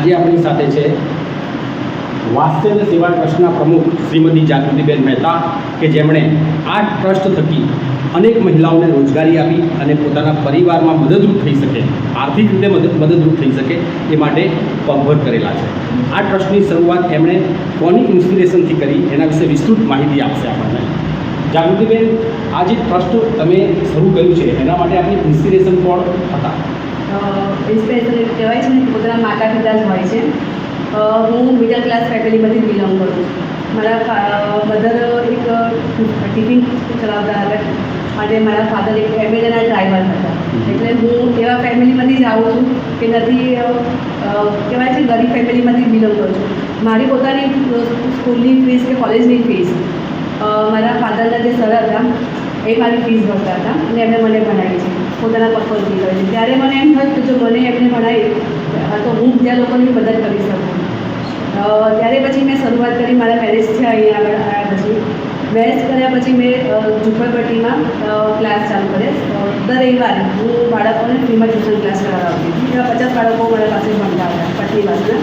આજે આપણી સાથે છે વાત્સલ્ય સેવા ટ્રસ્ટના પ્રમુખ શ્રીમતી જાગૃતિબેન મહેતા, કે જેમણે આ ટ્રસ્ટ થકી અનેક મહિલાઓને રોજગારી આપી અને પોતાના પરિવારમાં મદદરૂપ થઈ શકે, આર્થિક રીતે મદદ મદદરૂપ થઈ શકે એ માટે પગભર કરેલા છે. આ ટ્રસ્ટની શરૂઆત એમણે કોની ઇન્સ્પિરેશનથી કરી એના વિશે વિસ્તૃત માહિતી આપશે આપણને. જાગૃતિબેન, આ જે ટ્રસ્ટ તમે શરૂ કર્યું છે એના માટે આપની ઇન્સ્પિરેશન કોણ હતા? ઇન્સ્પિરેશન કહેવાય છે ને પોતાના માતા પિતા જ હોય છે. હું મિડલ ક્લાસ ફેમિલીમાંથી બિલોંગ કરું છું. મારા મધર એક ટિફિન ચલાવતા હતા અને મારા ફાધર એક એમેઝોનના ડ્રાઈવર હતા. એટલે હું એવા ફેમિલીમાંથી જ આવું છું કે નથી કહેવાય છે ગરીબ ફેમિલીમાંથી બિલોંગ કરું છું. મારી પોતાની સ્કૂલની ફીસ કે કોલેજની ફીસ મારા ફાધરના જે સર હતા એ મારી ફીસ ભરતા હતા અને એમણે મને ભણાવી છે. પોતાના પગ પર ફી કરી છે. ત્યારે મને એમ થયું કે જો મને એમને ભણાવી તો હું બીજા લોકોની મદદ કરી શકું. ત્યારે પછી મેં શરૂઆત કરી, મારા મેરેજ થયા અહીંયા આગળ આવ્યા પછી. મેરેજ કર્યા પછી મેં ઝુંપડપટ્ટીમાં ક્લાસ ચાલુ કર્યા. દર રવિવારે હું બાળકોને ફ્રીમાં ટ્યુશન ક્લાસ કરાવતી હતી. એવા પચાસ બાળકો મારા પાસે ભણતા હતા પટની પાસેના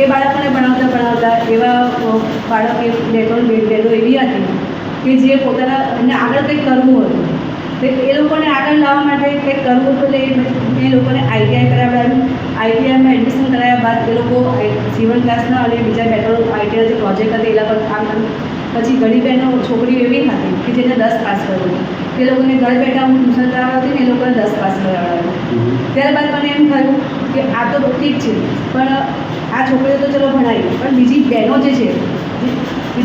એ બાળકોને ભણાવતા ભણાવતા એવા બાળક, એ બે ત્રણ બે બહેનો એવી હતી કે જે પોતાના, એમને આગળ કંઈક કરવું હતું. એ લોકોને આગળ લાવવા માટે કંઈક કરવું પડે એ લોકોને આઈટીઆઈ કરાવડાવ્યું. આઈટીઆઈમાં એડમિશન કરાવ્યા બાદ એ લોકો જીવન ક્લાસના અને બીજા બે ત્રણ આઈટીઆઈ જે પ્રોજેક્ટ હતા એ લોકો કામ કર્યું. પછી ઘણી બહેનો છોકરીઓ એવી હતી કે જેને દસ પાસ કર્યું. તે લોકોને ઘર બેઠા હું ટ્યુશન કરાવતી ને એ લોકોને દસ પાસ કરાવડાવ્યું ત્યારબાદ મને એમ થયું કે આ તો ઠીક છે પણ આ છોકરીઓ તો ચલો ભણાવી. પણ બીજી બહેનો જે છે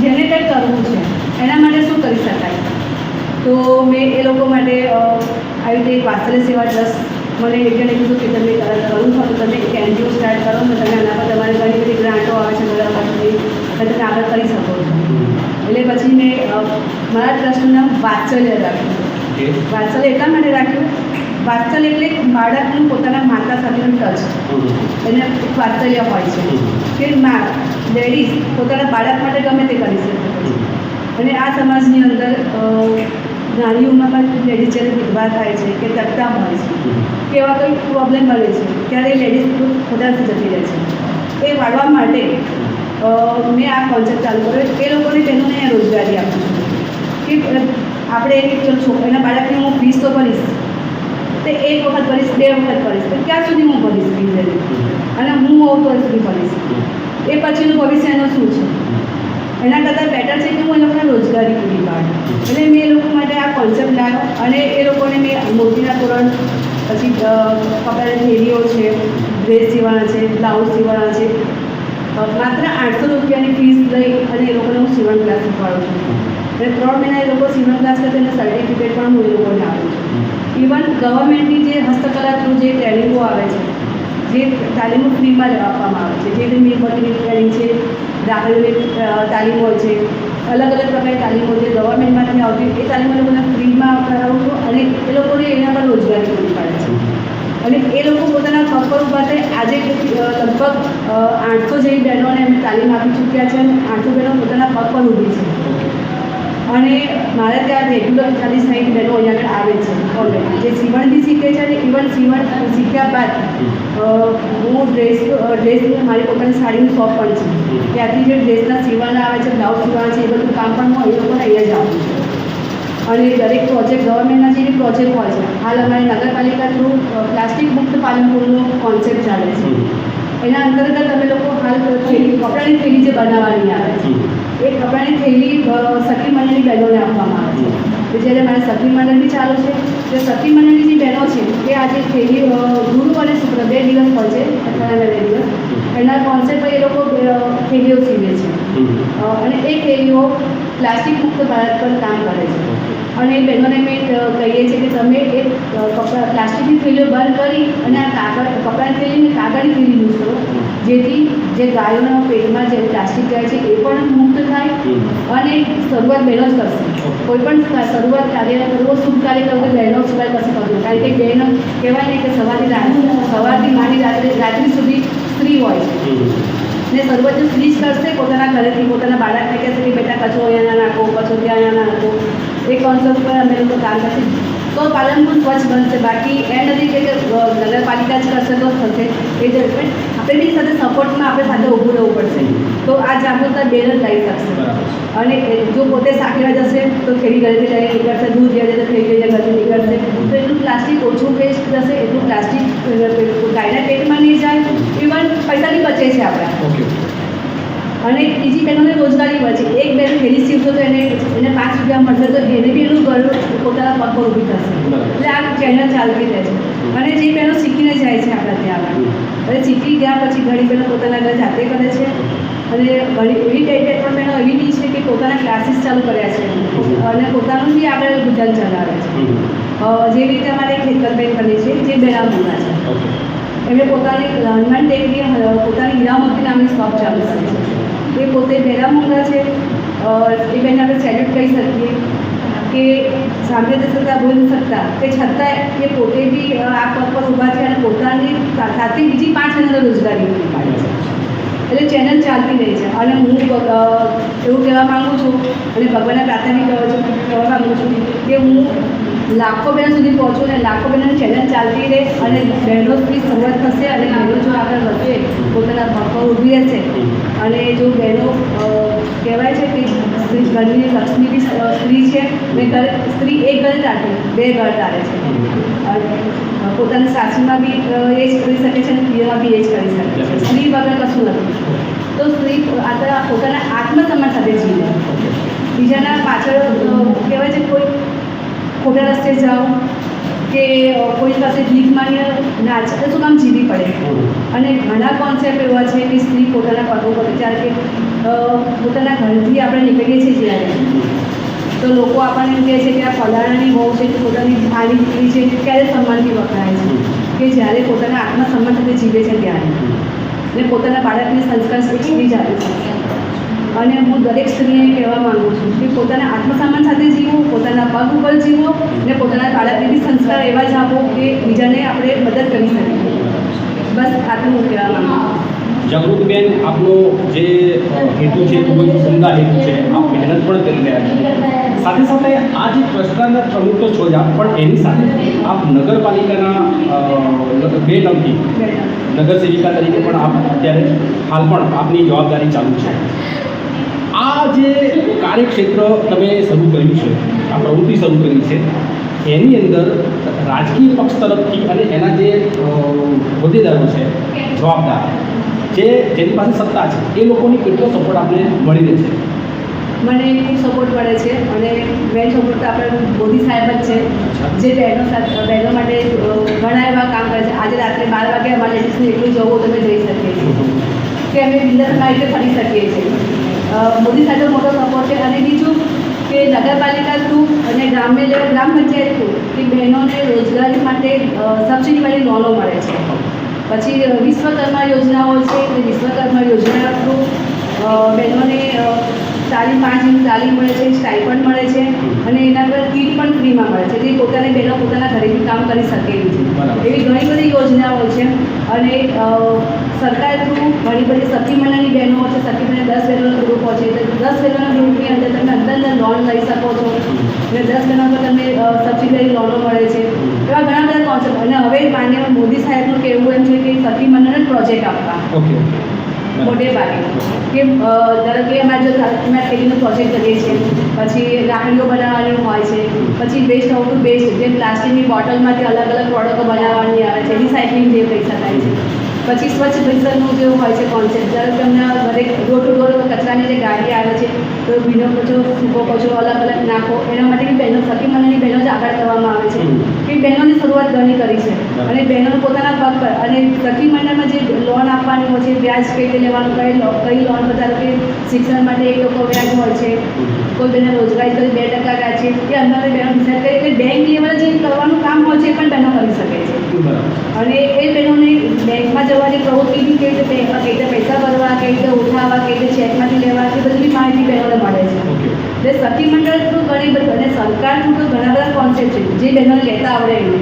જેને કંઈક કરવું છે એના માટે શું કરી શકાય? તો મેં એ લોકો માટે આવી રીતે એક વાત્સલ્ય સેવા ટ્રસ્ટ મને એટલે કીધું કે તમે કરું હોય તો તમે એક એનજીઓ સ્ટાર્ટ કરો ને તમે આના પર તમારે ઘણી બધી ગ્રાન્ટો આવે છે બધા પાસેથી તમે આગળ કરી શકો છો. એટલે પછી મેં મારા ટ્રસ્ટનું નામ વાત્સલ્ય રાખ્યું. વાત્સલ્ય એટલા માટે રાખ્યું? વાત્સલ્ય એટલે બાળકનું પોતાના માતા સાથેનું ટચ એને વાત્સલ્ય હોય છે. કે મા લેડીઝ પોતાના બાળક માટે ગમે તે કરી શકે. અને આ સમાજની અંદર નાની ઉંમરમાં લેડીઝ જ્યારે વિધવા થાય છે કે તકતા હોય છે, કે એવા કંઈ પ્રોબ્લેમ મળે છે, ત્યારે લેડીઝ ખુદાથી જતી રહે છે. એ વાળવા માટે મેં આ કોન્સેપ્ટ ચાલુ કર્યો. એ લોકોને અહીંયા રોજગારી આપું છું. કે આપણે છોકરીના બાળકને હું ફીસ તો ભરીશ. તે એક વખત ભરીશ, બે વખત ભરીશ, તો ક્યાં સુધી હું ભરીશ ફીસ એની? અને હું હોઉં તો સુધી ભરીશ? એ પછીનું ભવિષ્ય એનું શું છે? એના કરતાં બેટર છે કે હું એ લોકોને રોજગારી પૂરી પાડું. એટલે મેં એ લોકો માટે આ કોન્સેપ્ટ લાવ્યો અને એ લોકોને મેં મોતીના તોરણ, પછી કપડાની થેલીઓ છે ડ્રેસ સીવાના છે બ્લાઉઝ સીવાના છે. માત્ર આઠસો રૂપિયાની ફીસ લઈ અને એ લોકોને હું સીવણ ક્લાસ શીખવાડું છું. અને ત્રણ મહિના એ લોકો સીવણ ક્લાસ કરતા તેને સર્ટિફિકેટ પણ હું એ લોકોને આપું છું. ઇવન ગવર્મેન્ટની જે હસ્તકલા થ્રુ જે ટ્રેનિંગો આવે છે, જે તાલીમો ફ્રીમાં લેવા આપવામાં આવે છે. જે રીતે મીણબત્તીની ટ્રેનિંગ છે દાખલાની તાલીમ હોય છે. અલગ અલગ પ્રકારની તાલીમો છે. ગવર્મેન્ટમાંથી આવતી એ તાલીમ લોકોને ફ્રીમાં કરાવું છું અને એ લોકોને એના પર રોજગારી પૂરી પાડે છે. અને એ લોકો પોતાના પગ પર ઊભા આજે લગભગ આઠસો જેવી બહેનોને તાલીમ આપી ચૂક્યા છે અને આઠસો બહેનો પોતાના પગ પર ઊભી છે. અને મારે ત્યાં રેગ્યુલર ચાલીસ સાઠ બહેનો અહીંયા આગળ આવે છે ઓલરેડી જે સીવણ બી શીખે છે અને ઇવન સીવણ શીખ્યા બાદ હું ડ્રેસ ડ્રેસ મારી પોતાની સાડીનું શોપ પણ છે. ત્યાંથી જે ડ્રેસના સીવવાના આવે છે બ્લાઉઝ સીવવાના છે એ બધું કામ પણ હું એ લોકોને અહીંયા જ આપું છું. અને દરેક પ્રોજેક્ટ ગવર્મેન્ટના જે પ્રોજેક્ટ હોય છે હાલ અમારી નગરપાલિકા થ્રુ પ્લાસ્ટિક મુક્ત પાલનપુરનો કોન્સેપ્ટ ચાલે છે. એના અંતર્ગત અમે લોકો હાલ થેલી કપડાની થેલી જે બનાવવાની આવે છે એ કપડાની થેલી સખી મંડળની બહેનોને આપવામાં આવે છે. જ્યારે મારે સખી મંડળ બી ચાલુ છે, જે સખી મંડળની જે બહેનો છે, એ આજે થેલી ગુરુ અને શુક્ર બે દિવસ હોય છે અઠવાડિયાના બે દિવસ. એના કોન્સેપ્ટ પર એ લોકો થેલીઓ સીવે છે. અને એ થેલીઓ પ્લાસ્ટિક મુક્ત ભારત પર કામ કરે છે. અને એ બહેનોને મેં કહીએ છીએ કે તમે એ કપડાં પ્લાસ્ટિકની થેલીઓ બંધ કરી અને આ કાગળ, કપડાની થેલીને કાગળની થેલી યુઝ જેથી જે ગાયોના પેટમાં જે પ્લાસ્ટિક જાય છે એ પણ મુક્ત થાય અને શરૂઆત બહેનો જ કરશે. કોઈ પણ શરૂઆત કાર્ય કરવો શુભ કાર્ય કરવો બહેનો સિવાય કશું કરવું કારણ કે બહેનો કહેવાય ને કે સવારથી રાત્રિ સવારથી માંડી રાત્રે રાત્રિ સુધી સ્ત્રી હોય છે. ને શરૂઆત સ્ત્રી જ કરશે પોતાના ઘરેથી પોતાના બાળકને કહેશે કે બેટા કચરો અહીંયા નાખો કચરો ત્યાં અહીંયા નાખો. એ કોન્સેપ્ટ પર અમે લોકો કામ કરશે. તો પાલનપુર સ્વચ્છ બનશે. બાકી એ નથી કે નગરપાલિકા જ કરશે તો થશે. એ જ આપણે સાથે સપોર્ટમાં આપણે સાથે ઊભું રહેવું પડશે. તો આ જાગૃતતા બેન જ લાવી શકશે. અને જો પોતે સાંકળવા જશે તો ખેડી ઘરેથી લઈને નીકળશે દૂધ ગયા જશે ખેડી ગયા ઘરેથી નીકળશે. તો એટલું પ્લાસ્ટિક ઓછું વેસ્ટ થશે એટલું પ્લાસ્ટિક ગાયના પેટમાં નહીં જાય. ઇવન પૈસાની બચે છે આપણે. ઓકે અને બીજી બહેનોને રોજગારી મળે છે. એક બેન ફેરી સીવતો તો એને એને પાંચ રૂપિયા મળશે તો એને બી એનું ઘર પોતાના પગ ઊભી થશે એટલે આ ચેનલ ચાલતી રહે છે. અને જે બહેનો શીખીને જાય છે આપણા ત્યાં આગળ. અને શીખી ગયા પછી ઘણી બહેનો પોતાના ઘર જાતે કરે છે. અને ઘણી એવી બે બે ત્રણ બહેનો એવી બી છે કે પોતાના ક્લાસીસ ચાલુ કર્યા છે. અને પોતાનું બી આગળ ગુજરાન ચલાવે છે. જેવી રીતે અમારે ખેતરબેન કરી છે જે બેરા મુંગા છે. એમણે પોતાની હનુમાન ટેકરી પોતાની હીરામતી નામની શોપ ચાલુ કરી છે. એ પોતે ભેરા મોંઘા છે એ બેન આપણે સેલ્યુટ કહી શકીએ કે સામે તે છતાં બોલી શકતા. તે છતાં એ પોતે બી આ પગ પર ઊભા છે અને પોતાની સાથે બીજી પાંચ જણાને રોજગારી પૂરી પાડે છે. એટલે ચેનલ ચાલતી રહી છે. અને હું એવું કહેવા માગું છું અને ભગવાનને પ્રાર્થના કહેવા છું, કહેવા માગું છું કે હું લાખો બહેનો સુધી પહોંચું અને લાખો બહેનોની ચેનલ ચાલતી રહે અને બહેનો બી સંવાદ થશે અને બહેનો જો આગળ વધે, પોતાના પગ પર ઊભી રહેશે. અને જો બહેનો કહેવાય છે કે સ્ત્રી ઘરની લક્ષ્મી સ્ત્રી છે ને સ્ત્રી એક ઘર રાખે, બે ઘર તારે છે. અને પોતાની સાસુમાં બી એ જ કરી શકે છે અને પિયરમાં બી એ જ કરી શકે છે. સ્ત્રી વગર કશું નથી. તો સ્ત્રી આ પોતાના આત્મસન્માન સાથે જીવે. બીજાના પાછળ કહેવાય છે કોઈ ખોટા રસ્તે જાઓ કે કોઈ પાસે ભીખ ના નાચ તો શું કામ જીવી પડે. અને ઘણા કોન્સેપ્ટ એવા છે કે સ્ત્રી પોતાના પગો પર જ્યારે કે પોતાના ઘરથી આપણે નીકળીએ છીએ જ્યારે. તો લોકો આપણને એમ કહે છે કે આ ફલાણાની બહુ છે કે પોતાની આની દીકરી છે ક્યારે સન્માનથી વખણાય છે? કે જ્યારે પોતાના આત્મસન્માન સાથે જીવે છે ત્યારે. ને પોતાના બાળકને સંસ્કાર શીખવી જ આપે છે. અને હું દરેક સ્ત્રીને કહેવા માંગુ છું કે પોતાના આત્મસન્માન સાથે જીવો પોતાના પગ ઉપર જીવો ને પોતાના બી સંસ્કાર એવા જ આપો કે બીજાને આપણે મદદ કરી શકીએ. બસ આટલું હું કહેવા માંગુ જાગૃતિબેન આપનો જે હેતુ છે ખૂબ જ ઉમદા હેતુ છે. આપ મહેનત પણ કરી રહ્યા છો. સાથે સાથે આ જે ટ્રસ્ટના પ્રમુખ તો છો જ આપ પણ એની સાથે આપ નગરપાલિકાના બે ટર્મથી નગર સેવિકા તરીકે પણ આપ અત્યારે હાલ પણ આપની જવાબદારી ચાલુ છે. આ જે કાર્યક્ષેત્ર તમે શરૂ કર્યું છે આ પ્રવૃત્તિ શરૂ કરી છે એની અંદર રાજકીય પક્ષ તરફથી અને એના જે હોદ્દેદારો છે જવાબદાર જે જેની પાસે સત્તા છે એ લોકોની કેટલો સપોર્ટ આપણે મળી રહે છે? મને ખૂબ સપોર્ટ મળે છે અને મેન સપોર્ટ તો આપણે મોદી સાહેબ જ છે જે બહેનો સાથે બહેનો માટે ઘણા એવા કામ કરે છે. આજે રાત્રે બાર વાગે અમારે લેડીઝને એટલું જવું તમે જઈ શકીએ છીએ. કે અમે બિલ્ડર રીતે ફરી મોદી સાથે મોટો સપોર્ટ છે અને બીજું કે નગરપાલિકા થ્રુ અને ગ્રામ્ય લેવલ, ગ્રામ પંચાયત થ્રુ કે બહેનોને રોજગારી માટે સબસિડીવાળી લોનો મળે છે. પછી વિશ્વકર્મા યોજનાઓ છે એ વિશ્વકર્મા યોજના થ્રુ બહેનોને તાલીમ પાંચ મિનિટ તાલીમ મળે છે સ્ટાઇપન્ડ મળે છે અને એના પર કીટ પણ ફ્રીમાં મળે છે જે પોતાને પહેલાં પોતાના ઘરેથી કામ કરી શકે છે. એવી ઘણી બધી યોજનાઓ છે અને સરકાર થ્રુ ઘણી બધી સખી મંડળની બહેનો છે સખી મંડળ દસ બહેનોનો ગ્રુપ હોય છે દસ બહેનોના ગ્રુપની અંદર તમે અંદર અંદર લોન લઈ શકો છો. અને દસ બહેનો પર તમને સબસિડરી લોનો મળે છે. એવા ઘણા બધા કોન્સેપ્ટ અને હવે માન્ય મોદી સાહેબનું કહેવું એમ છે કે સખી મંડળને જ પ્રોજેક્ટ આપવા મોટે ભાગે. કે ધારો અમારે જો અમે ખેતીનો પ્રોજેક્ટ કરીએ છીએ, પછી રાખડીઓ બનાવવાની હોય છે, પછી વેસ્ટ આઉટ ટુ બેસ્ટ જે પ્લાસ્ટિકની બોટલમાંથી અલગ અલગ પ્રોડક્ટો બનાવવાની આવે છે રિસાયકલિંગ જે કહી શકાય છે. પછી સ્વચ્છ મિશનનું જે હોય છે કોન્સેપ્ટ જ્યારે કે અમને દરેક ડોર ટુ ડોર કચરાની જે ગાડી આવે છે તો ભીનો કચરો સૂકો કચરો અલગ અલગ નાખો એના માટે બહેનો સખી મંડળની બહેનો જ આગળ કરવામાં આવે છે. કે બહેનોની શરૂઆત ઘણી કરી છે. અને બહેનો પોતાના પગ પર અને સખી મંડળમાં જે લોન આપવાની હોય છે વ્યાજ કઈ રીતે લેવાનું કઈ કઈ લોન બધા કે શિક્ષણ માટે એક લોકો વ્યાજ હોય છે. કોઈ બેને રોજગારી કરી બે ટકા વ્યાજ છે એ અંદાજે બહેનો ડિસાઇડ કરી એટલે બેંક લેવલે જે કરવાનું કામ હોય છે એ પણ બહેનો કરી શકે છે. અને એ બહેનોને બેંકમાં જવાની પ્રવૃત્તિ બી કેવી રીતે કઈ રીતે પૈસા ભરવા કઈ રીતે ઉઠાવવા કઈ રીતે ચેકમાંથી લેવા એ બધી માહિતી બહેનોને મળે છે. એટલે સખી મંડળ તો ઘણી બધી અને સરકારનું તો ઘણા બધા કોન્સેપ્ટ છે જે બહેનોને લેતા આવડે એને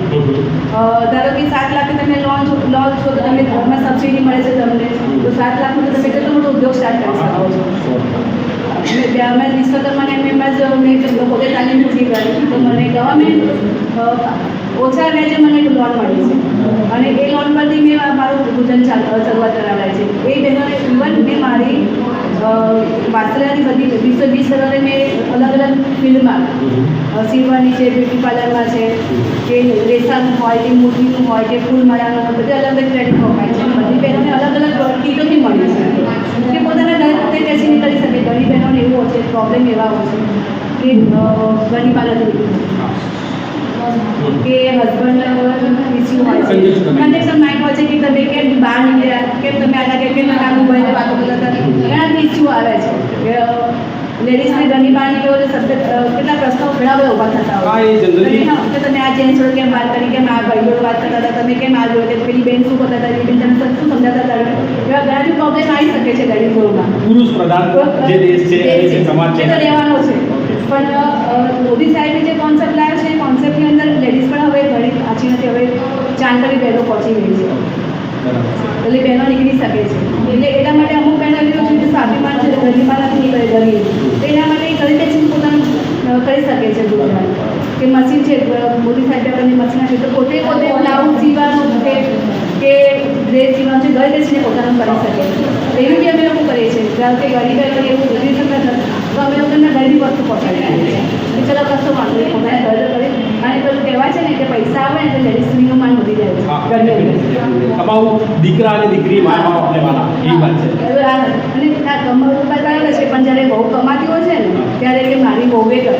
ધારો કે સાત લાખ તમે લોન છો લોન છો તો તમે ઘરમાં સબસિડી મળે છે તમને તો સાત લાખનું તો તમે કેટલો મોટો ઉદ્યોગ સ્ટાર્ટ કરી શકો છો? ત્યાં અમે વિશ્વકર્માને મેં જ મેં પોતે તાલીમ પૂરી કરી તો મને ગવર્મેન્ટ ઓછા વ્યાજે મને લોન મળી છે. અને એ લોન પરથી મેં મારું ભોજન શરૂઆત કરાવડાય છે. એ વાસ્ત્રાની બધી વીસો વીસ હજારે મેં અલગ અલગ ફિલ્ડમાં સીવવાની છે, બ્યુટી પાર્લરમાં છે, કે રેસાનું હોય, કે મૂર્તિનું હોય, કે ફૂલમાળાનું હોય, બધે અલગ અલગ ટ્રેનિંગ અપાય છે. બધી બહેનોને અલગ અલગ કીટો બી મળી છે. કે પોતાના ઘર પોતે બેસીને કરી શકે. ઘણી બહેનોને એવું હોય છે પ્રોબ્લેમ એવા હોય છે કે ઘણી પાર્લર કે હસબન્ડ ઇસ્યુ હોય છે. કન્ડિશન માઇન્ડ હોય છે કે તમે કેમ બહાર નીકળ્યા કેમ તમે આના કે કેમ કામ મોબાઈલ વાતો કરતા હતા. ઘણા ઇસ્યુ આવે છે. લેડીઝને ઘરની બહાર નીકળ્યો એટલે કેટલા પ્રશ્નો ઘણા બધા ઊભા થતા હોય. તમે કે તમે આ જેન્ટ્સ જોડે કેમ વાત કરી કેમ આ ભાઈ જોડે વાત કરતા હતા તમે કેમ આ જોડે કે પેલી બેન શું કરતા હતા બેન તમે શું સમજાતા હતા એવા ઘણા બી પ્રોબ્લેમ આવી શકે છે જોડમાં પુરુષ પ્રધાન જે દેશ છે સમાજ છે. રહેવાનો છે. પણ મોદી સાહેબે જે કોન્સેપ્ટ લાવ્યો છે એ કોન્સેપ્ટની અંદર લેડીઝ પણ હવે ઘણી પાછી નથી, હવે જાણકારી બહેનો પહોંચી ગઈ છે. એટલે બહેનો નીકળી શકે છે. એટલે એટલા માટે અમુક બહેનો એવી હોય છે સ્વાભિમાન છે ગરીબમાં નથી નીકળે ગરીબ તો એના માટે ઘરે બેસીને પોતાનું કરી શકે છે ગુજરાત કે મશીન છે મોદી સાહેબે આપણને મશીન છે તો પોતે પોતે બ્લાઉઝ સીવાનું કે કે ડ્રેસ સીવાનું છે, ઘરે બેસીને પોતાનું કરી શકે છે. એવું બી અમે લોકો કરીએ છીએ. કારણ કે ગરીબ એવું કરી શકતા તો અમે લોકો ઘરની ઘરે વસ્તુ પહોંચાડી દઈએ છીએ. ચલો કશો વાંધો નહીં પોતાના ઘરે અને પેલું કહેવાય છે ને કે પૈસા આવે ને તો લેડીઝ સ્ત્રીનું માન વધી જાય છે. કમાવું દીકરા અને દીકરી એ વાત છે. આ અને આ કમાવું બરાબર છે પણ જ્યારે બહુ કમાતી હોય છે ને ત્યારે કે મારી બહુએ કરે.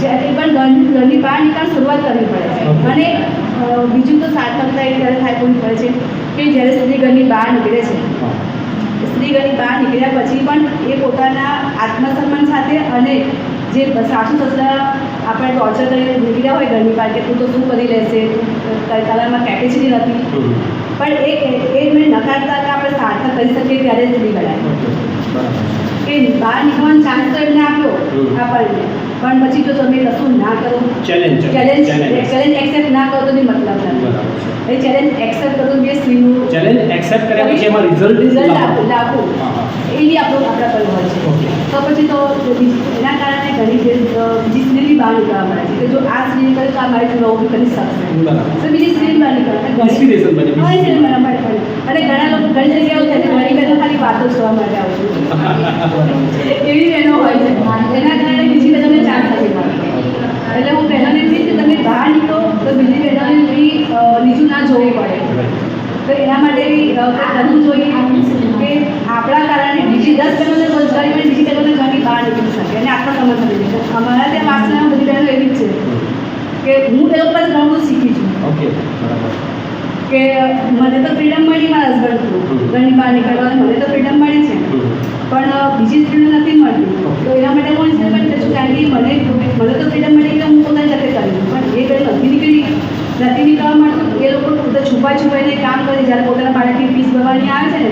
જ્યારે પણ ઘરની ઘરની બહાર નીકળ શરૂઆત કરવી પડે છે. અને બીજું તો સાર્થકતા એ ત્યારે થાય પડે છે. કે જ્યારે સ્ત્રી ઘરની બહાર નીકળે છે. હા. સ્ત્રી ઘરની બહાર નીકળ્યા પછી પણ એ પોતાના આત્મસન્માન સાથે અને જે સાસુ સસરા આપણે ટોર્ચર કરીને નીકળ્યા હોય ઘરની બહાર કે તું તો શું કરી લેશે? તારામાં કેપેસિટી નથી. પણ એ એ- મેં નકારતા કે આપણે સાર્થક કરી શકીએ ત્યારે જ નહીં ગયા કે બહાર નીકળવાનો ચાન્સ તો એમને આપ્યો. આપણને પણ પછી જો તમે કશું ના કરો ચેલેન્જ ચેલેન્જ ચેલેન્જ એક્સેપ્ટ ના કરો તો બી મતલબ નથી. એ ચેલેન્જ એક્સેપ્ટ કરો બી સ્ત્રીનું ચેલેન્જ એક્સેપ્ટ કર્યા પછી એમાં રિઝલ્ટ રિઝલ્ટ આપવું લાવવું આપણો આપણા પર હોય છે. તો પછી તો એના કારણે ઘણી બીજી સ્ત્રી બી બહાર નીકળવા મળે છે. કે જો આ સ્ત્રી કરે તો આ મારી બી કરી શકશે. તો બીજી સ્ત્રી બહાર નીકળે. અને ઘણી- લોકો ઘણી જગ્યાઓ છે ઘણી બધા ખાલી વાતો જોવા માટે માટે છું. એવી બહેનો હોય છે. એના કારણે બીજી બધાને ચાન્સ નથી એટલે હું બહેનોને કહીશ કે તમે બહાર નીકળો તો બીજી બહેનોને નીચું ના જોવું પડે. તો એના માટે આ કરવું જોઈએ? કે આપણા કારણે બીજી દસ બહેનોને રોજગારી મળે બીજી બહેનોને ઘરની બહાર નીકળી શકે. અને આપણો સમજ શકે. અમારા ત્યાં વાસણામાં બધી બહેનો એવી જ છે કે હું એ ઉપર ઘણું બધું શીખી છું. ઓકે કે મને તો ફ્રીડમ મળી મારા હસબન્ડ થ્રુ. ઘરની બહાર નીકળવાની મને તો ફ્રીડમ મળી છે. પણ બીજી ફ્રીડમ નથી મળતી. તો એના માટે હું ઇન્સ્પિરેશન છું કારણ કે મને મને તો ફ્રીડમ મળી કે હું પોતાની જાતે કરી પણ એ પહેલાં નથી નીકળી. નથી નીકળવા માટે એ લોકો બધા છુપાઈ છુપાઈને કામ કરે જ્યારે પોતાના બાળકની ફીસ ભરવાની આવે છે ને,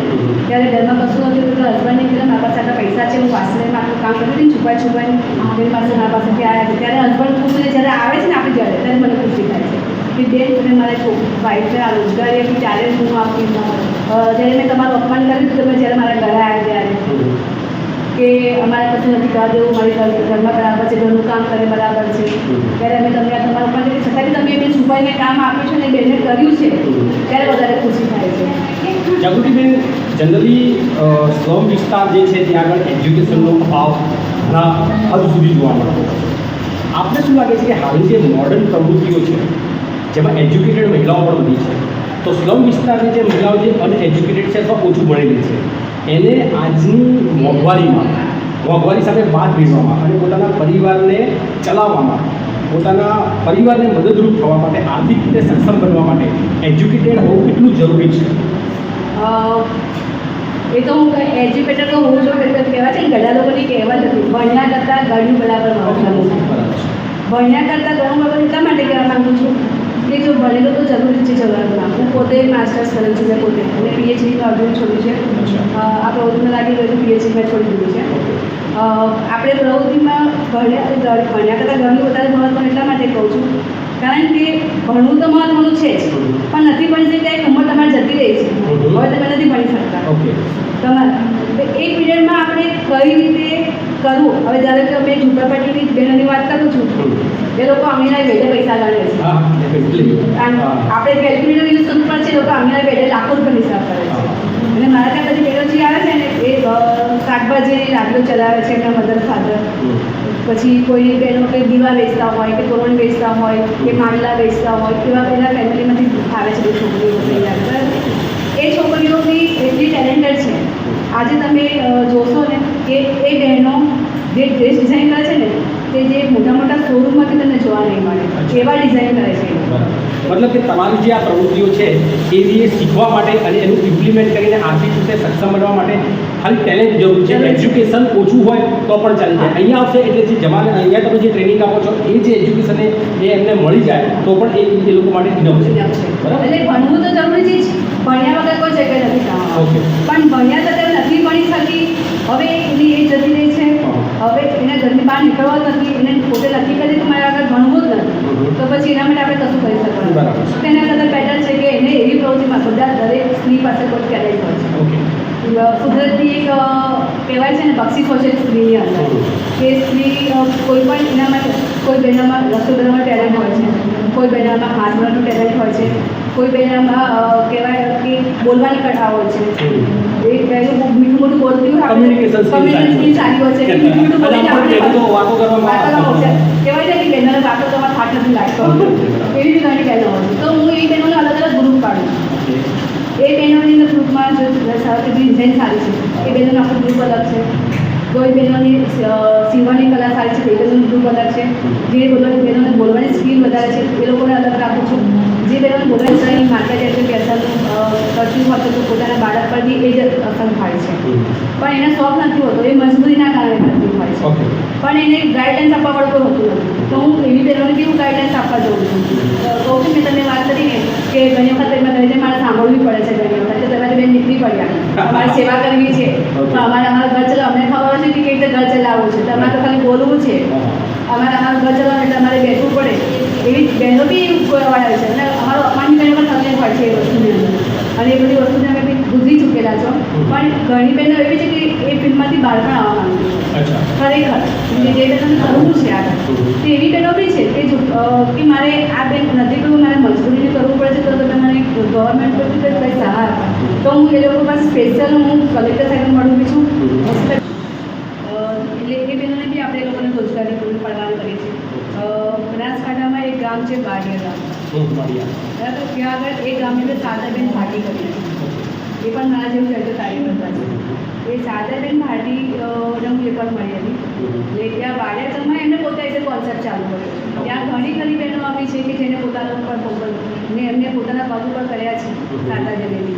ત્યારે ઘરમાં કશું નથી, તો હસબન્ડને કીધું, મારા પાસે આટલા પૈસા છે, હું વાસણમાં આટલું કામ કરી દઉં છુપાઈ છુપાઈને મારી પાસે, મારા પાસેથી આવ્યા છે. ત્યારે હસબન્ડ ખુશ થઈ જ્યારે આવે છે ને આપણે જ્યારે ત્યારે મને ખુશી થાય છે કે, બેન, તમે મારા વાઈફને આ રોજગારી આપી, ત્યારે હું આપી જ્યારે મેં તમારું અપમાન કર્યું હતું, તમે જ્યારે મારા ઘરે આવ્યા ત્યારે. કે, અમારે કશું નથી કરવા દેવું મારી ઘરમાં બરાબર છે, ઘરનું કામ કરે બરાબર છે. ત્યારે અમે તમને તમારું અપમાન છુપાઈને કામ આપ્યું છે અને બેને કર્યું છે, ત્યારે વધારે ખુશી થાય છે. જાગૃતિબેન, જનરલી સ્લમ વિસ્તાર જે છે, ત્યાં આગળ એજ્યુકેશનનો ઘણા હદ સુધી જોવા મળતો આપને શું લાગે છે કે હાલની જે મોડર્ન પ્રવૃત્તિઓ છે, જેમાં એજ્યુકેટેડ મહિલાઓ પણ બની છે, તો સ્લમ વિસ્તારની જે મહિલાઓ જે અનએજ્યુકેટેડ છે અથવા ઓછું ભણેલી છે, એને આજની મોંઘવારીમાં, મોંઘવારી સાથે બાદ ભેળવામાં અને પોતાના પરિવારને ચલાવવામાં પોતાના પરિવારને મદદરૂપ થવા માટે આર્થિક રીતે સક્ષમ બનવા માટે એજ્યુકેટેડ હોવું કેટલું જરૂરી છે? એ તો હું એજ્યુકેટેડ તો હોવું જોઈએ એટલે કહેવાય છે ઘણા લોકોની કહેવત હતી ભણ્યા કરતાં ઘરનું બરાબર ભણ્યા કરતાં ઘણું બરાબર એટલા માટે કહેવા માગું છું કે જો ભણેલું તો જરૂરી છે. જવાનું હું પોતે માસ્ટર્સ કરેલું છું મેં પોતે અને પીએચડીનું અર્જુન છોડ્યું છે. આ પ્રવૃત્તિમાં લાગી ગયું પીએચડી મેં છોડી દીધું છે. આપણે પ્રવૃત્તિમાં ભણ્યા ભણ્યા કરતાં ઘણું વધારે મહત્વ એટલા માટે કહું છું. કારણ કે ભણવું તો મહત્વનું છે જ પણ નથી ભણી શકતા એક ઉંમર તમારે જતી રહી છે. હવે તમે નથી ભણી શકતા. તમારે એ પીરિયડમાં આપણે કઈ રીતે કરવું? હવે ધારો કે અમે ઝુંપડપટ્ટીની બહેનોની વાત કરું છું. એ લોકો અમીના બેઠે પૈસા ગણે છે. આપણે કેલ્ક્યુલેટર યુઝ કરવું પડે છે એ લોકો અમીના બેઠે લાખો રૂપિયા હિસાબ કરે છે. અને મારા ત્યાં બધી બેરોજી આવે છે ને, એ શાકભાજીની લારીઓ ચલાવે છે એમના મધર ફાધર પછી કોઈ બહેનો કે દીવા વેચતા હોય કે તોરણ વેચતા હોય કે માંડલા વેચતા હોય, એવા પહેલાં ફેમિલીમાંથી આવે છે બધી છોકરીઓ એ છોકરીઓ બી એટલી ટેલેન્ટેડ છે. આજે તમે જોશો ને કે એ બહેનો જે ડ્રેસ ડિઝાઇન કરે છે ને, તે જે મોટા મોટા શોરૂમમાંથી તમને જોવા નહીં મળે. એવા ડિઝાઇન કરે છે. મતલબ કે તમારી જે આ પ્રવૃત્તિઓ છે એ એ શીખવા માટે અને એનું ઇમ્પ્લિમેન્ટ કરીને આર્થિક રીતે સક્ષમ બનવા માટે ખાલી ટેલેન્ટ જરૂર છે. એજ્યુકેશન ઓછું હોય તો પણ ચાલી જાય અહીંયા આવશે એટલે જે જમાને અહીંયા તમે જે ટ્રેનિંગ આપો છો એ જે એજ્યુકેશન એ એમને મળી જાય તો પણ એ એ લોકો માટે ઇનફ છે. છે. બરાબર? એટલે ભણવું તો જરૂરી છે ભણ્યા વગર કોઈ જગ્યાએ નથી ઓકે પણ ભણ્યા તો તેમ નથી ભણી શકી. હવે એની એ જતી રહી છે. હવે એને ઘરની બહાર નીકળવા જ નથી. એને પોતે નક્કી કરી તો મારે આગળ ભણવું જ નથી. તો પછી એના માટે આપણે કશું કરી શકવાનું. એના કરતાં બેટર છે કે એને એવી પ્રવૃત્તિમાં બધા દરેક સ્ત્રી પાસે કોઈ ટેલેન્ટ હોય છે. કુદરતની એક કહેવાય છે ને બક્ષિસ હોય છે સ્ત્રીની અંદર કે સ્ત્રી કોઈ પણ એના માટે કોઈ બહેનામાં રસોઈ બનાવવાનું ટેલેન્ટ હોય છે કોઈ બહેનામાં હાથ બનાવવાનું ટેલેન્ટ હોય છે કોઈ બહેનામાં કહેવાય કે બોલવાની કળા હોય છે. એક પહેલું બહુ મીઠું મોટું બોલતી હોય કમ્યુનિકેશન સારી હોય. છે. મીઠું મોટું બોલે આપણે વાતો કરવામાં- કરવામાં કહેવાય છે કે બહેનોને વાતો કરવામાં નથી લાગતો. એવી બી ઘણી બહેનો તો હું એ બહેનોને અલગ અલગ ગ્રુપ પાડું. એ બહેનોની અંદર ગ્રુપમાં જો સારી જે ડિઝાઇન સારી છે. એ બહેનોનું આખું ગ્રુપ અલગ છે. કોઈ બહેનોની સીવવાની કલા સારી છે તો એ બહેનોનું ગ્રુપ અલગ છે. જે બોલવાની બહેનોને બોલવાની સ્કિલ વધારે છે એ લોકોને અલગ રાખું છું. જે બહેનોને બોલવાની સ્ટાઇલ માતા જાય છે કે કરતી હોય તો પોતાના બાળક પર બી એ જ અસર થાય છે. પણ એને શોખ નથી હોતો એ મજબૂરીના કારણે નથી હોય છે. પણ એને ગાઈડલાઇન્સ આપવા પડતું હોતું નથી. એવી કેવું ગાઈડન્સ આપવા જાઉં છું? કહું છું મેં તમને વાત કરીને કે ઘણી વખત એમાં ઘરે મારે સાંભળવી પડે છે ઘણી વખત. તમારે બેન નીકળી પડ્યા. અમારે સેવા કરવી છે. તો અમારે અમારું ઘર ચલાવ. અમને ખબર છે કે કેવી રીતે ઘર ચલાવવું છે. તમારે તો ખાલી બોલવું છે. અમારે અમારું ઘર ચલાવવા એટલે અમારે બેઠવું પડે. એવી બહેનો બી વાળા છે. અને અમારો અમારી બહેનો પણ તમને હોય છે એ વસ્તુની અંદર. અને એ બધી વસ્તુને ગુજરી ચૂકેલા છો. પણ ઘણી બહેનો એવી છે કે એ ફિલ્મમાંથી બહાર પણ આવવા માંગે છે. ખરેખર. જે બહેનોને કરવું છે આગળ તો એવી બહેનો બી છે કે જો કે મારે આ બેન નથી કરવું મારે મજબૂરીને કરવું પડે છે તો તમે મને ગવર્મેન્ટ પરથી કંઈ સહાય આપો. તો હું એ લોકો પાસે સ્પેશિયલ હું કલેક્ટર સાહેબ મળું છું. એટલે એ બહેનોને બી આપણે એ લોકોને રોજગારી પૂરી પડવાનું કરીએ છીએ. બનાસકાંઠામાં એક ગામ છે બાડિયા ગામ. બરાબર? ત્યાં આગળ એ ગામની અંદર સાદાબેન ભાટી કરી એ પણ મારા જેવું છે કાર્યકર્તા છે. એ સાદાબેન ભાટી અ, ને હું એકવાર મળી હતી. એટલે ત્યાં વાડિયાતરમાં એમને પોતે રીતે કોન્સેપ્ટ ચાલુ કર્યો. ત્યાં ઘણી ખરી બહેનો આવી છે કે જેને પોતાનો પણ પગ ને એમને પોતાના પગ ઉપર કર્યા છે સાદા જલેબી.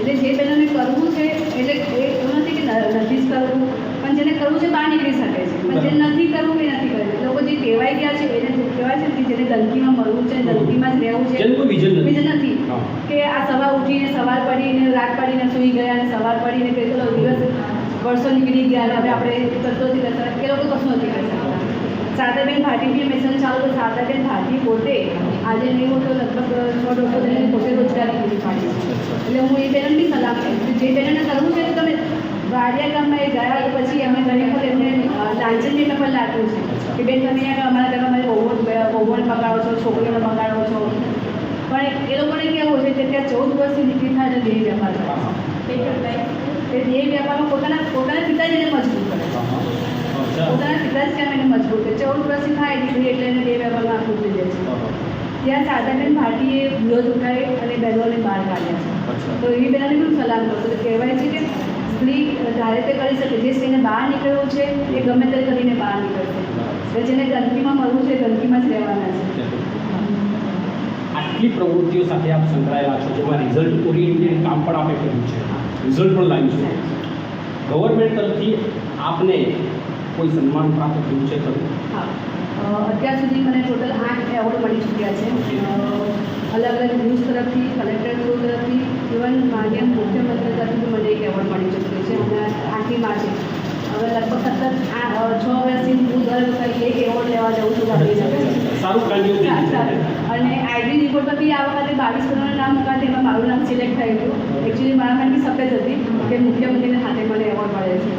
એટલે જે બહેનોને કરવું છે એટલે એ એવું નથી કે નથી જ કરવું. પણ જેને કરવું છે બહાર નીકળી શકે છે. પણ જે નથી કરવું એ નથી કરવું લોકો જે ટેવાઈ ગયા છે એને કહેવાય છે કે જેને ગંદકીમાં મળવું છે ગંદકીમાં જ રહેવું છે બીજું નથી. કે આ સવાર ઉઠીને સવાર પડીને રાત પડીને સૂઈ ગયા અને સવાર પડીને કે ચલો દિવસ વર્ષો નીકળી ગયા અને હવે આપણે નથી કરતા. એ લોકો કશું નથી કરી શકતા. સાદાબેન ભાટી બી મિશન ચાલુ તો સાદાબેન ભાટી પોતે આજે નહીં હોય તો લગભગ છ દોઢસો પોતે રોજગારી પૂરી પાડી. એટલે હું એ બેનને બી સલાહ આપીશ જે બેનને કરવું છે વાડિયા ગામમાં એ ગયા પછી અમે ઘણી વખત એમને અ, લાંચન બી અમે પણ લાગ્યું છે. કે બેન તમે અહીંયા અમારા ઘરમાં અમે બહુ બહુને પકડાવો છો છોકરીઓને પકડાવો છો. પણ એ લોકોને કેવું છે કે ત્યાં ચૌદ વર્ષથી નીકળી થાય એટલે દેહ વ્યાપાર થાય એ દેહ વ્યાપારમાં પોતાના પોતાના પિતાજીને મજબૂત કરે. પોતાના પિતાજી કેમ એને મજબૂત કરે ચૌદ વર્ષથી થાય દીકરી એટલે એને દેહ વ્યાપારમાં આખું થઈ જાય છે. ત્યાં સાધાબેન ભાટીએ વિરોધ ઉઠાવી અને બહેનોને બહાર કાઢ્યા છે. તો એ બહેનોને પણ સલામ કરતો તો કહેવાય છે કે સ્ત્રી ધારે તે કરી શકે. જે સ્ત્રીને બહાર નીકળવું છે એ ગમે તે કરીને બહાર નીકળશે. એટલે જેને ગંદકીમાં મળવું છે ગંદકીમાં જ રહેવાના છે. આટલી પ્રવૃત્તિઓ સાથે આપ સંકળાયેલા છો જેમાં રિઝલ્ટ ઓરિએન્ટેડ કામ પણ આપે કર્યું છે. રિઝલ્ટ પણ લાવ્યું છે. ગવર્મેન્ટ તરફથી આપને કોઈ સન્માન પ્રાપ્ત થયું છે ખરું? અત્યાર સુધી મને ટોટલ આઠ એવોર્ડ મળી ચૂક્યા છે. અલગ અલગ ન્યૂઝ તરફથી કલેક્ટર ગ્રુપ તરફથી ઇવન માન્ય મુખ્યમંત્રી તરફથી મને એક એવોર્ડ મળી ચૂક્યો છે. હમણાં આઠમી માર્ચે હવે લગભગ સતત આ છ વર્ષથી હું દર વખતે એક એવોર્ડ લેવા જાઉં છું ગાંધી છે. અને આઈડી રિપોર્ટમાં બી આ વખતે બાવીસ કરોડનું નામ હતા તેમાં મારું નામ સિલેક્ટ થયું હતું. એકચ્યુઅલી મારા બી સફેદ હતી કે મુખ્યમંત્રીને હાથે મને એવોર્ડ મળે છે.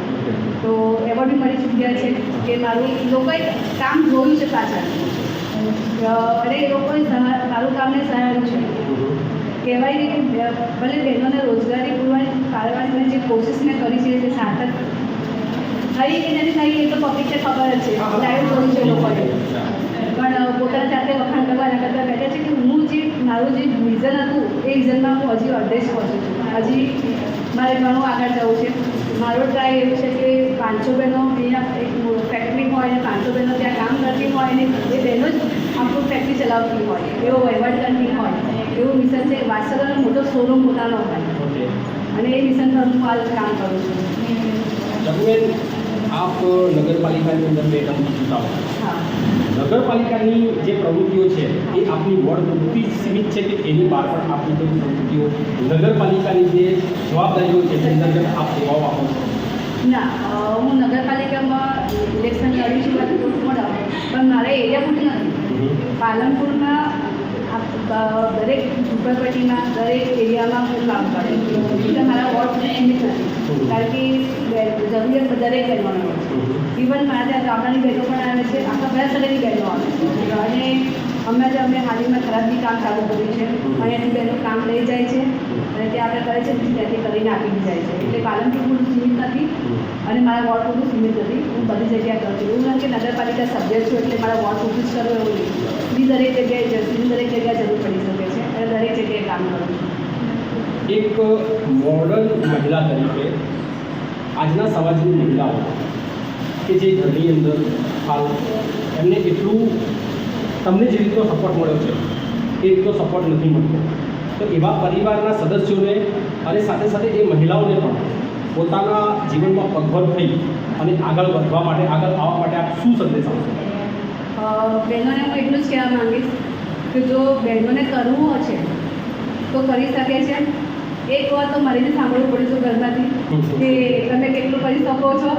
તો એવોર્ડ બી મળી ચૂક્યા છે કે મારું લોકોએ કામ જોયું છે પાછળ. અને એ લોકોએ મારું કામને સહાર્યું છે. કહેવાય ને કે ભલે બહેનોને રોજગારી પૂરવાની પાડવાની મેં જે કોશિશ મેં કરી છે તે સાર્થક થઈ કે નથી થઈ એ તો પબ્લિકને ખબર જ છે. લાઈવ જોયું છે લોકોએ. પણ પોતાના જાતે વખાણ કરવાના કરતાં બેઠા છે કે હું જે મારું જે વિઝન હતું એ વિઝનમાં હું હજી અડધે જ પહોંચું છું. હજી મારે ઘણું આગળ જવું છે. મારો ટ્રાય એવું છે કે પાંચસો બહેનો અહીંયા હોય અને પાંચસો બહેનો ત્યાં કામ કરતી હોય અને એ બહેનો જ આખું ફેક્ટરી ચલાવતી હોય એવો વહીવટ કરતી હોય એવું મિશન છે વાત્સલ્યનો મોટો શોરૂમ પોતાનો હોય. અને એ મિશન પર હું હાલ કામ કરું છું. આપ નગરપાલિકાની અંદર બે ટર્મ ચૂંટા હો. હા. નગરપાલિકાની જે પ્રવૃત્તિઓ છે એ આપની વોર્ડ પૂરતી સીમિત છે કે એની બહાર પણ આપની કોઈ પ્રવૃત્તિઓ? નગરપાલિકાની જે જવાબદારીઓ છે તેની અંદર આપ સેવાઓ આપો છો? ના હું નગરપાલિકામાં ઇલેક્શન લડી છું પણ પણ મારે એરિયા નથી. પાલનપુરમાં દરેક ઝુંપડપટ્ટીમાં દરેક એરિયામાં હું કામ કરું એટલે મારા વોર્ડ નથી. કારણ કે જરૂરિયાત દરેક બહેનોને ઇવન મારા ત્યાં ગામડાની બહેનો પણ આવે છે આખા બધા શહેરની બહેનો આવે છે. અને હમણાં જે અમે હાલમાં ખરાબી કામ ચાલુ કર્યું છે. અને એની બહેનો કામ લઈ જાય છે. અને ત્યાં આપણે કરે છે ત્યાંથી કરીને આપી જાય છે. એટલે પાલનપુર પૂરું સીમિત નથી અને મારા વોર્ડ પૂરતું સીમિત નથી. હું બધી જગ્યાએ કરું છું. એવું નથી કે નગરપાલિકા સભ્ય છું એટલે મારા વોર્ડ પૂરતું જ કરવું એવું નહીં. દરેક જગ્યાએ જ- દરેક જગ્યાએ જરૂર પડી શકે છે અને દરેક જગ્યાએ કામ કરું છું. એક મોડલ મહિલા તરીકે આજના સમાજની મહિલાઓ કે જે ઘરની અંદર હાલ એમને એટલું તમને જે રીતનો સપોર્ટ મળ્યો છે? એ રીતનો સપોર્ટ નથી મળતો. તો એવા પરિવારના સદસ્યોને અને સાથે સાથે એ મહિલાઓને પણ પોતાના જીવનમાં પગભર થઈ અને આગળ વધવા માટે, આગળ આવવા માટે આપ શું સંદેશ આપશો? બહેનોને હું એટલું જ કહેવા માંગીશ કે જો બહેનોને કરવું છે, તો કરી શકે છે. એક વાર તો મારે સાંભળવું પડ્યું છે ઘરમાંથી કે તમે કેટલું કરી શકો છો?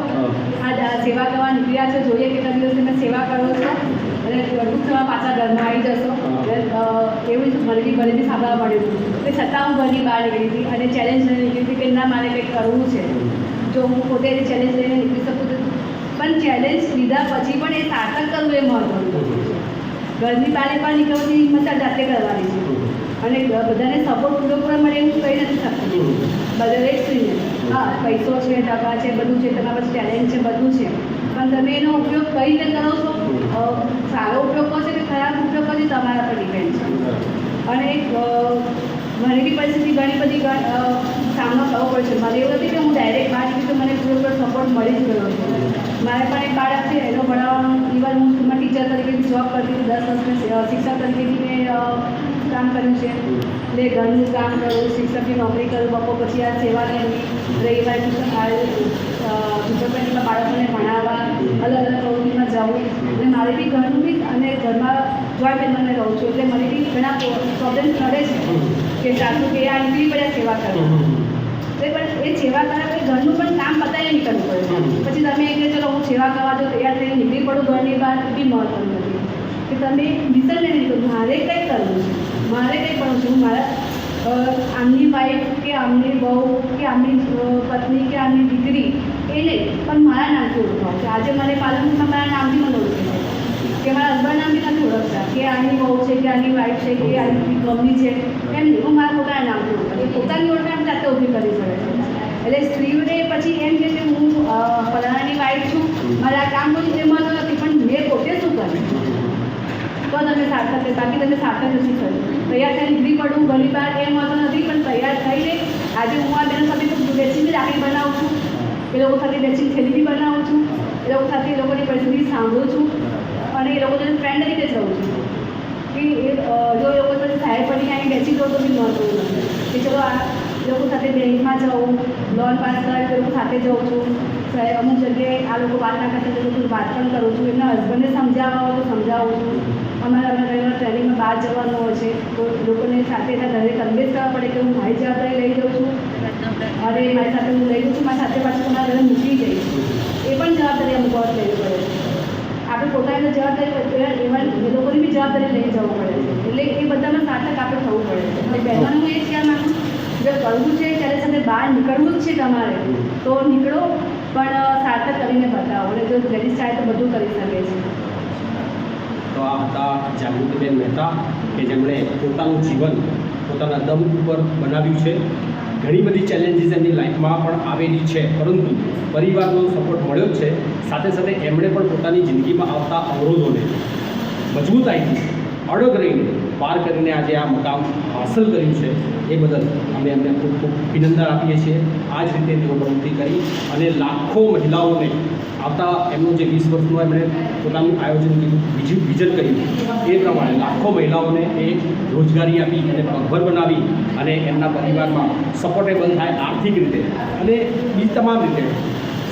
આ સેવા કરવા નીકળ્યા છો જોઈએ કેટલા દિવસ તમે સેવા કરો છો. અને ટૂંક સમય પાછા ઘરમાં આવી જશો. એવું જ મને બી સાંભળવા મળ્યું કે છતાં હું ઘરની બહાર નીકળી હતી અને ચેલેન્જ લઈને નીકળી હતી કે ના મારે કંઈક કરવું છે. જો હું પોતે ચેલેન્જ લઈને નીકળી શકું તો પણ ચેલેન્જ લીધા પછી પણ એ સાર્થક કરવું એ મહત્વનું ઘરની બહાર પણ નીકળવાની આ જાતે કરવાની છે. અને બધાને સપોર્ટ પૂરો મળે એવું કંઈ નથી બધા દરેક સ્ત્રીને હા, પૈસો છે ટકા છે, બધું છે, તમારા પાસે ટેલેન્ટ છે, બધું છે. પણ તમે એનો ઉપયોગ કઈ રીતે કરો છો? સારો ઉપયોગ કરશે કે ખરાબ ઉપયોગ કરશો તમારા પર ડિપેન્ડ છે. અને મને બી પરિસ્થિતિ ઘણી બધી સામનો કરવો પડે છે. મને એવું નથી કે હું ડાયરેક્ટ બહાર નીકળી તો મને પૂરેપૂરો સપોર્ટ મળી જ ગયો છે મારે પણ એક બાળક છે, એનો ભણાવવાનો ઇવન હું સ્કૂલમાં ટીચર તરીકે જોબ કરતી હતી, દસ વર્ષ શિક્ષક તરીકેથી મેં કામ કર્યું છે. એટલે ઘરનું કામ કરું શિક્ષકની નોકરી કરું બપોર પછી આ સેવા લેવી રવિવાર ટ્યુશન ઝુંપડપટ્ટીમાં બાળકોને ભણાવવા અલગ અલગ પ્રવૃત્તિમાં જવું. અને મારે બી ઘરનું બી અને ઘરમાં જોઈન્ટ ફેમિલીમાં રહું છું. એટલે મને બી ઘણા પ્રોબ્લેમ નડે છે કે સાસુ કે આ નીકળી પડ્યા સેવા કરવા એટલે પણ એ સેવા કરવા પછી ઘરનું પણ કામ પતાવીને નીકળવું પડે. પછી તમે કે ચલો હું સેવા કરવા જો તૈયાર થઈને નીકળી પડું ઘરની બહાર બી મહત્વનું નથી. કે તમે લઈને નીકળો મારે કંઈ કરવું છે. મારે કંઈ પણ છું મારા આમની વાઈફ કે આમની બહુ કે આમની પત્ની કે આમની દીકરી, એ નહીં પણ મારા નામથી ઓળખાવું છે આજે મને પાલનપુરમાં મારા નામથી મને ઓળખે છે કે મારા હસબન્ડ નામથી નથી ઓળખતા. કે આની બહુ છે, કે આની વાઈફ છે, કે આની ગમી છે, એમ હું મારા પોતાના નામથી ઓળખાવું પોતાની ઓળખાણ જાતે ઊભી કરી શકે છે. એટલે સ્ત્રીઓને પછી એમ કે હું ફલાણાની વાઈફ છું. મારે આ કામ બધું એ મહત્વ નથી, પણ મેં પોતે શું કર્યું? તો તમે સાર્થક બાકી તમે સાર્થક નથી થયું તૈયાર થઈને નીકળી પડું ઘણી વાર એમ મહત્વ નથી પણ તૈયાર થઈને આજે હું આ બેનો સાથે ખૂબ બેસીને રાખડી બનાવું છું. એ લોકો સાથે બેસીને થેલી બી બનાવું છું. એ લોકો સાથે એ લોકોની પરિસ્થિતિ સાંભળું છું. અને એ લોકો જોડે ફ્રેન્ડ તરીકે જ છું. કે એ જો એ લોકો સાથે સાહેબ પડીને અહીં બેસી જાઉં તો બી મહત્વનું કે ચલો આ લોકો સાથે બેંકમાં જાઉં લોન પાસ કરાવી એ લોકો સાથે જાઉં છું. સાહેબ અમુક જગ્યાએ આ લોકો વાત ના કરતા, તો વાત પણ કરું છું. એમના હસબન્ડને સમજાવવા તો સમજાવું છું. અમારે અમે ઘણી વાર ટ્રેનિંગમાં બહાર જવાનું હોય છે, તો લોકોને સાથે એના ઘરે કન્વેન્સ કરવા પડે કે હું મારી જવાબદારી લઈ જાઉં છું. અરે મારી સાથે હું લઈ જાઉં છું, મારી સાથે પાછું મારા ઘરે મૂકી જઈશ એ પણ જવાબદારી અમુક વાર લેવી પડે છે. આપણે પોતાની જવાબદારી એવા એ લોકોની બી જવાબદારી લઈ જવું પડે છે. એટલે એ બધામાં સાર્થક આપણે થવું પડે છે. એટલે એ કહેવા માંગુ જો કરવું છે, ત્યારે સાથે બહાર નીકળવું જ છે તમારે, તો નીકળો, પણ સાર્થક કરીને બતાવો. એટલે જો લેડીઝ ચાહે તો બધું કરી શકે છે. તો આ હતા જાગૃતિબેન મહેતા કે જેમણે પોતાનું જીવન પોતાના દમ ઉપર બનાવ્યું છે. ઘણી બધી ચેલેન્જીસ એમની લાઈફમાં પણ આવેલી છે, પરંતુ પરિવારનો સપોર્ટ મળ્યો છે. સાથે સાથે એમણે પણ પોતાની જિંદગીમાં આવતા અવરોધોને મજબૂતાઈથી અડગ રહીને પાર કરીને આજે આ મકામ હાંસલ કર્યું છે. એ બદલ અમે એમને ખૂબ ખૂબ અભિનંદન આપીએ છીએ. આ જ રીતે તેઓ પ્રવૃત્તિ કરી અને લાખો મહિલાઓને આવતા એમનું જે વીસ વર્ષનું એમણે પોતાનું આયોજન કર્યું બીજું વિઝન કર્યું, એ પ્રમાણે લાખો મહિલાઓને એ રોજગારી આપી અને પગભર બનાવી અને એમના પરિવારમાં સપોર્ટેબલ થાય આર્થિક રીતે અને બીજી તમામ રીતે.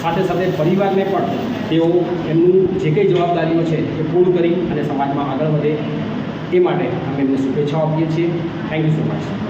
સાથે સાથે પરિવારને પણ તેઓ એમનું જે કંઈ જવાબદારીઓ છે એ પૂર્ણ કરી અને સમાજમાં આગળ વધે એ માટે અમે એમને શુભેચ્છાઓ આપીએ છીએ. Thank you so much